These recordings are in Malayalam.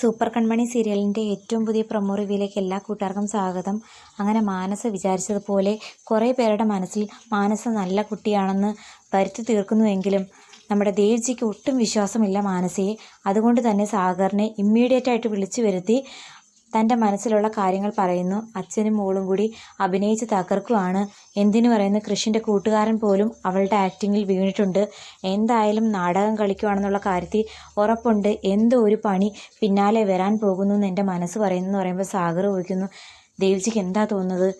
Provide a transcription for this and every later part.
സൂപ്പർ കൺമണി സീരിയലിന്റെ ഏറ്റവും പുതിയ പ്രൊമോ റിവ്യൂയിലേക്ക് എല്ലാ കൂട്ടുകാർക്കും സ്വാഗതം. അങ്ങനെ മാനസ വിചാരിച്ചതുപോലെ കുറേ പേരുടെ മനസ്സിൽ മാനസ നല്ല കുട്ടിയാണെന്ന് വരുത്തി തീർക്കുന്നുവെങ്കിലും നമ്മുടെ ദേവ്ജിക്ക് ഒട്ടും വിശ്വാസമില്ല മാനസയെ. അതുകൊണ്ട് തന്നെ സാഗറിനെ ഇമ്മീഡിയറ്റ് ആയിട്ട് വിളിച്ചു വരുത്തി തന്റെ മനസ്സിലുള്ള കാര്യങ്ങൾ പറയുന്നു. അച്ഛനും മോളും കൂടി അഭിനയിച്ച് തകർക്കുവാണ്. എന്തിനു പറയുന്ന? കൃഷിന്റെ കൂട്ടുകാരൻ പോലും അവളുടെ ആക്ടിങ്ങിൽ വീണിട്ടുണ്ട്. എന്തായാലും നാടകം കളിക്കുവാണെന്നുള്ള കാര്യത്തിൽ ഉറപ്പുണ്ട്. എന്തോ ഒരു പണി പിന്നാലെ വരാൻ പോകുന്നു എന്ന് എന്റെ മനസ്സ് പറയുന്നു എന്ന് പറയുമ്പോൾ സാഗർ ചോദിക്കുന്നു ദേവ്ജിക്ക് എന്താ തോന്നുന്നത്?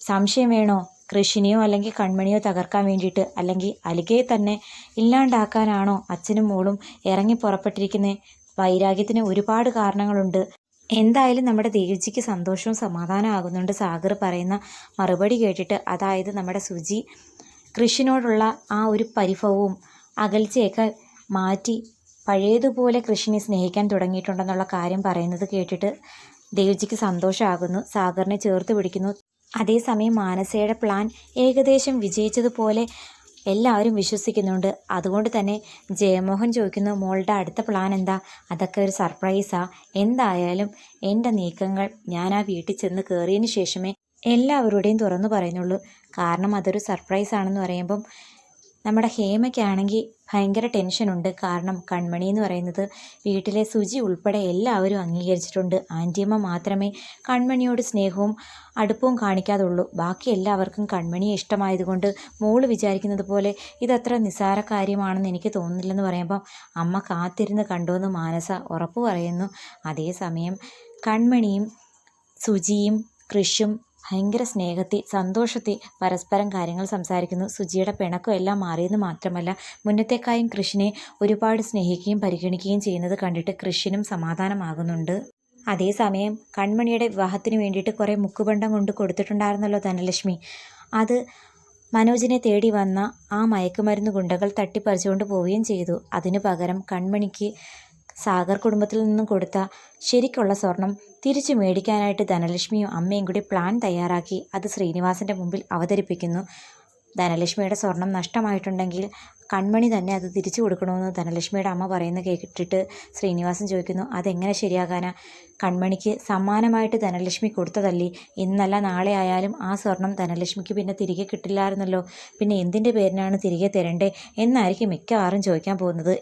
സംശയം വേണോ? കൃഷിനെയോ അല്ലെങ്കിൽ കൺമണിയോ തകർക്കാൻ വേണ്ടിയിട്ട്? അല്ലെങ്കിൽ അലികയെ തന്നെ ഇല്ലാണ്ടാക്കാനാണോ അച്ഛനും മോളും ഇറങ്ങി പുറപ്പെട്ടിരിക്കുന്നത് വൈരാഗ്യത്തിന് ഒരുപാട് കാരണങ്ങളുണ്ട്. എന്തായാലും നമ്മുടെ ദേവ്ജിക്ക് സന്തോഷവും സമാധാനം ആകുന്നുണ്ട്. സാഗർ പറയുന്ന മറുപടി കേട്ടിട്ട് അതായത് നമ്മുടെ സുജി കൃഷിനോടുള്ള ആ ഒരു പരിഭവവും അകൽച്ചയൊക്കെ മാറ്റി പഴയതുപോലെ കൃഷിനെ സ്നേഹിക്കാൻ തുടങ്ങിയിട്ടുണ്ടെന്നുള്ള കാര്യം പറയുന്നത് കേട്ടിട്ട് ദേവ്ജിക്ക് സന്തോഷമാകുന്നു. സാഗറിനെ ചേർത്ത് പിടിക്കുന്നു. അതേസമയം മാനസയുടെ പ്ലാൻ ഏകദേശം വിജയിച്ചതുപോലെ എല്ലാവരും വിശ്വസിക്കുന്നുണ്ട്. അതുകൊണ്ട് തന്നെ ജയമോഹൻ ചോദിക്കുന്നു മോളുടെ അടുത്ത പ്ലാൻ എന്താ? അതൊക്കെ ഒരു സർപ്രൈസാ എന്തായാലും എന്റെ നീക്കങ്ങൾ ഞാൻ ആ വീട്ടിൽ ചെന്ന് കയറിയതിന് ശേഷമേ എല്ലാവരുടെയും തുറന്നു പറയുന്നുള്ളൂ. കാരണം അതൊരു സർപ്രൈസ് ആണെന്ന് പറയുമ്പം നമ്മുടെ ഹേമയ്ക്കാണെങ്കിൽ ഭയങ്കര ടെൻഷനുണ്ട്. കാരണം കൺമണി എന്ന് പറയുന്നത് വീട്ടിലെ സുജി ഉൾപ്പെടെ എല്ലാവരും അംഗീകരിച്ചിട്ടുണ്ട്. ആന്റിയമ്മ മാത്രമേ കൺമണിയോട് സ്നേഹവും അടുപ്പവും കാണിക്കാതുള്ളൂ. ബാക്കി എല്ലാവർക്കും കൺമണിയെ ഇഷ്ടമായതുകൊണ്ട് മോൾ വിചാരിക്കുന്നത് പോലെ ഇതത്ര നിസ്സാര കാര്യമാണെന്ന് എനിക്ക് തോന്നുന്നില്ലെന്ന് പറയുമ്പം അമ്മ കാത്തിരുന്ന് കണ്ടുവെന്ന് മാനസ ഉറപ്പ് പറയുന്നു. അതേസമയം കൺമണിയും സുജിയും കൃഷും ഭയങ്കര സ്നേഹത്തിൽ സന്തോഷത്തിൽ പരസ്പരം കാര്യങ്ങൾ സംസാരിക്കുന്നു. സുജിയുടെ പിണക്കം എല്ലാം മാറിയെന്ന് മാത്രമല്ല മുന്നത്തേക്കായും കൃഷിനെ ഒരുപാട് സ്നേഹിക്കുകയും പരിഗണിക്കുകയും ചെയ്യുന്നത് കണ്ടിട്ട് കൃഷിനും സമാധാനമാകുന്നുണ്ട്. അതേസമയം കൺമണിയുടെ വിവാഹത്തിന് വേണ്ടിയിട്ട് കുറേ മുക്കുബണ്ടം കൊണ്ട് കൊടുത്തിട്ടുണ്ടായിരുന്നല്ലോ ധനലക്ഷ്മി. അത് മനോജിനെ തേടി വന്ന ആ മയക്കുമരുന്ന് ഗുണ്ടകൾ തട്ടിപ്പറിച്ചുകൊണ്ട് പോവുകയും ചെയ്തു. അതിനു പകരം കൺമണിക്ക് സാഗർ കുടുംബത്തിൽ നിന്നും കൊടുത്ത ശരിക്കുള്ള സ്വർണം തിരിച്ചു മേടിക്കാനായിട്ട് ധനലക്ഷ്മിയും അമ്മയും കൂടി പ്ലാൻ തയ്യാറാക്കി. അത് ശ്രീനിവാസന്റെ മുമ്പിൽ അവതരിപ്പിക്കുന്നു. ധനലക്ഷ്മിയുടെ സ്വർണം നഷ്ടമായിട്ടുണ്ടെങ്കിൽ കൺമണി തന്നെ അത് തിരിച്ചു കൊടുക്കണമെന്ന് ധനലക്ഷ്മിയുടെ അമ്മ പറയുന്നത് കേട്ടിട്ട് ശ്രീനിവാസൻ ചോദിക്കുന്നു അതെങ്ങനെ ശരിയാകാനാ? കൺമണിക്ക് സമ്മാനമായിട്ട് ധനലക്ഷ്മി കൊടുത്തതല്ലേ? ഇന്നല്ല നാളെ ആയാലും ആ സ്വർണം ധനലക്ഷ്മിക്ക് പിന്നെ തിരികെ കിട്ടില്ലായിരുന്നല്ലോ. പിന്നെ എന്തിന്റെ പേരിനാണ് തിരികെ തരണ്ടേ? എന്നായിരിക്കും മിക്കവാറും ചോദിക്കാൻ പോകുന്നത്.